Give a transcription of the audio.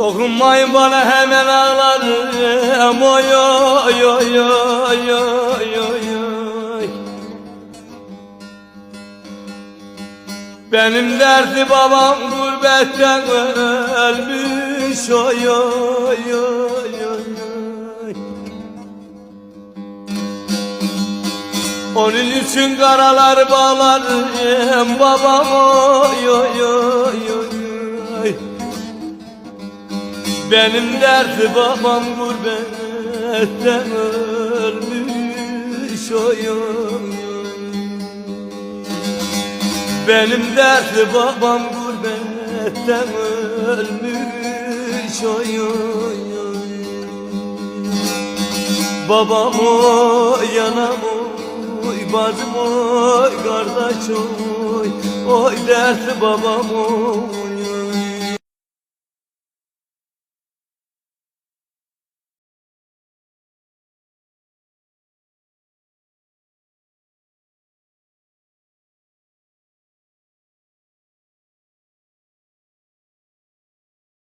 Dokunmayın bana hemen ağlarım Oy oy oy oy oy oy oy Benim derdi babam gurbetten ölmüş Oy oy oy oy oy Onun için karalar bağlarım babam oy oy oy oy oy benim derdi babam gurbetten ölmüş oyum Benim derdi babam gurbetten ölmüş oyum Babam oy anam oy bacım oy kardeş oy. Oy derdi babam oy